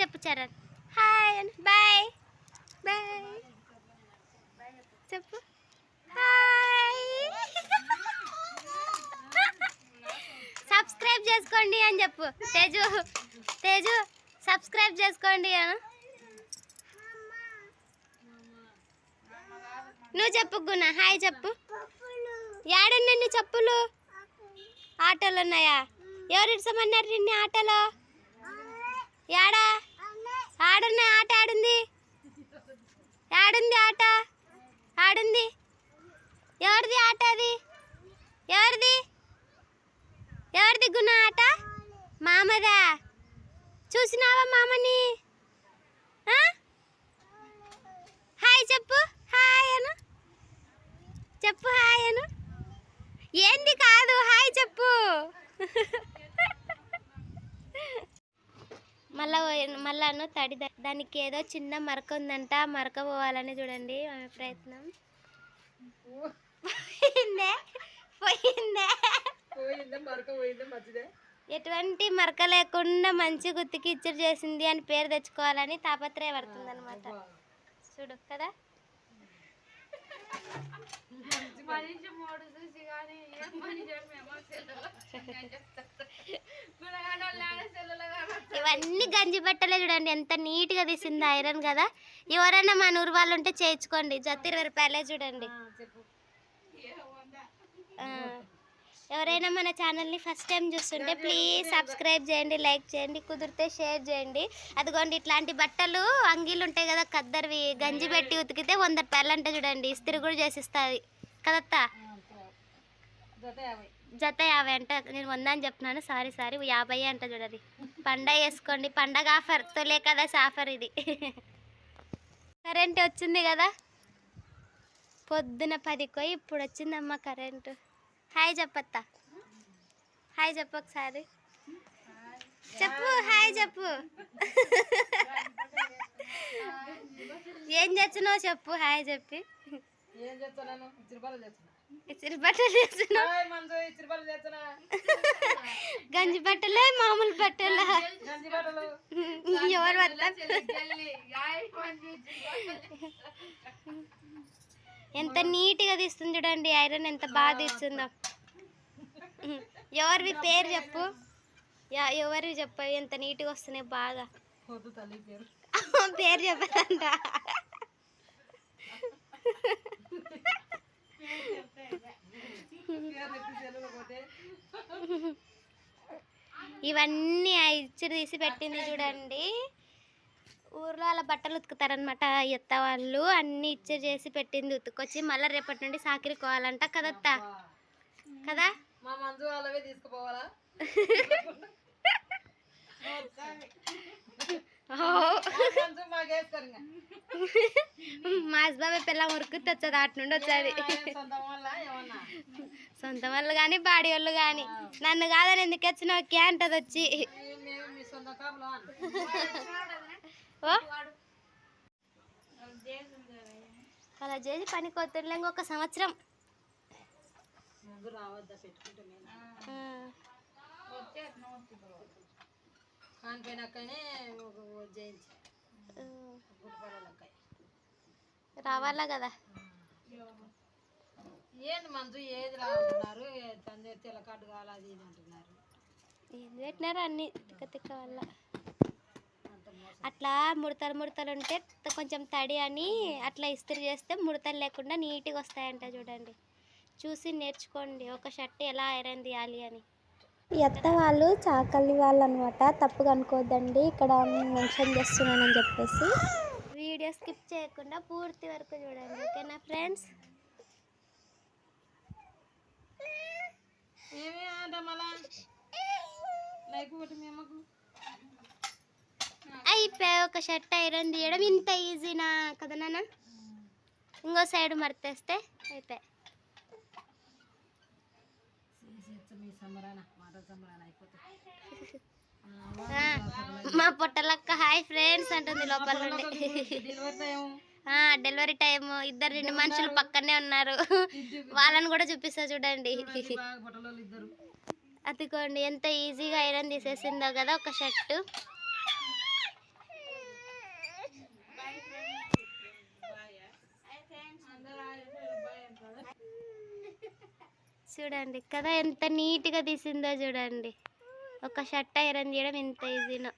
చెప్పు Charan hi bye bye చెప్పు. Hi subscribe చేసుకోండి అని చెప్పు. తేజు తేజు సబ్స్క్రైబ్ చేసుకోండి అని. నువ్వు చెప్పు గుణ హాయ్ చెప్పు. ఏడున్నాయి చెప్పులు? ఆటోలు ఉన్నాయా ఎవరు ఇడ్సమన్నారు నిన్ను ఆటోలో? ఏడా ఆడున్నాయి ఆట ఆడుంది? ఆడుంది ఆట? ఆడుంది? ఎవరిది ఆట అది? ఎవరిది? ఎవరిది గుణ ఆట? మామదా? చూసినావా మామని? హాయ్ చెప్పు హాయ్ అను చెప్పు హాయ్ అను ఏంది కాదు హాయ్ చెప్పు మళ్ళా మళ్ళాను తడి దానికి ఏదో చిన్న మరక ఉందంట ఆ మరక పోవాలని చూడండి ఆమె ప్రయత్నం. పోయిందే పోయిందే. ఎటువంటి మరక లేకుండా మంచి గుత్తికి ఇచ్చరు చేసింది అని పేరు తెచ్చుకోవాలని తాపత్రయపడుతుంది అనమాట చూడు కదా. మనిషి మూడు చూసి కానీ ఏం ఇవన్నీ గంజి బట్టలే చూడండి ఎంత నీట్గా తీసింది ఐరన్ కదా. ఎవరైనా మన ఊరు వాళ్ళు ఉంటే చేయించుకోండి జత ఇరవై రూపాయలే చూడండి. ఎవరైనా మన ఛానల్ని ఫస్ట్ టైం చూస్తుంటే ప్లీజ్ సబ్స్క్రైబ్ చేయండి లైక్ చేయండి కుదిరితే షేర్ చేయండి. అదిగోండి ఇట్లాంటి బట్టలు అంగీలు ఉంటాయి కదా కద్దరివి గంజి పెట్టి ఉతికితే వంద రూపాయలు అంటే చూడండి ఇస్త్రీ కూడా చేసిస్తుంది. కదత్తా? జత యాభై. అంట. నేను వంద అని చెప్తున్నాను. Sorry sorry. యాభై అంట చూడండి పండగ వేసుకోండి. పండగ ఆఫర్. తొలే కదా ఆఫర్ ఇది. కరెంట్ వచ్చింది కదా? పొద్దున పదికి ఇప్పుడు వచ్చిందమ్మ కరెంటు. హాయ్ చెప్పత్తా. హాయ్ చెప్పు ఒకసారి. చెప్పు హాయ్ చెప్పు. ఏం చేస్తున్నావు చెప్పు హాయ్ చెప్పి. ఏం చేస్తున్నాను చిరుపల్లి చేస్తున్నా. ఇచ్చిన బట్టలు చేస్తున్నావు హాయ్ మంజు చిరుపల్లి చేస్తున్నా. గంజి బట్టలే మామూలు బట్టలా. గంజి బట్టలు. ఎవరు ఎంత నీట్గా తీస్తుంది చూడండి ఐరన్ ఎంత బాగా తీస్తుందో. ఎవరివి పేరు చెప్పు. ఎవరివి చెప్పు ఎంత నీట్గా వస్తున్నాయి బాగా. పేరు. చెప్పదంట పేరు చెప్పి సెల్లులో పోతే ఇవన్నీ ఆ ఇచ్చి తీసి పెట్టింది చూడండి. ఊర్లో అలా బట్టలు ఉతుకుతారనమాట ఎత్త వాళ్ళు. అన్ని ఇచ్చి చేసి పెట్టింది ఉతుకొచ్చి మళ్ళీ రేపటి నుండి సాకిరికోవాలంట కదత్తా? కదా? మా మంజు వాళ్ళవే తీసుకుపోవాలా? మంజు మా హస్బాబే పిల్ల మురుకు వచ్చేది అటు నుండి వచ్చేది. సొంతం వాళ్ళు కానీ బాడీ వాళ్ళు కానీ నన్ను కాదని ఎందుకు వచ్చినావు కే అంటది వచ్చి. ఓ? అలా చేసి పని కొత్తులే ఇంకొక సంవత్సరం. కానిపోయినాకనే ఒక జయించి. రావాలా కదా? ఏంది మంజు ఏది రావుతున్నారు తండ్రి కావాలి అది ఇది అంటున్నారు. ఏం పెట్టినారు అన్ని తిక్క తిక్క వల్ల? అట్లా ముడతలు ముడతలు ఉంటే కొంచెం తడి అని అట్లా ఇస్త్రీ చేస్తే ముడతలు లేకుండా నీట్గా వస్తాయంట చూడండి. చూసి నేర్చుకోండి ఒక షర్ట్ ఎలా ఐరన్ తీయాలి అని. ఎత్త వాళ్ళు చాకలి వాళ్ళు అనమాట తప్పుగా అనుకోవద్దండి ఇక్కడ మెన్షన్ చేస్తున్నానని చెప్పేసి. వీడియో స్కిప్ చేయకుండా పూర్తి వరకు చూడండి ఓకేనా ఫ్రెండ్స్? అయిపోయి ఒక షర్ట్ ఐరన్ తీయడం ఇంత ఈజీనా కదా నాన్న? ఇంకో సైడ్ మడతేస్తే అయిపోయి. సంబరాన మాట సంబరాన అయిపోతుంది మా పొట్టలక్క హాయ్ ఫ్రెండ్స్ అంటుంది లోపల నుండి. Delivery time. ఇద్దరు రెండు మనుషులు పక్కనే ఉన్నారు. వాళ్ళని కూడా చూపిస్తా చూడండి. అతికోండి ఎంత ఈజీగా ఐరన్ తీసేసిందో కదా ఒక షర్టు. చూడండి కదా ఎంత నీట్గా తీసిందో చూడండి. ఒక షర్ట్ ఐరన్ చేయడం ఎంత ఈజీనో?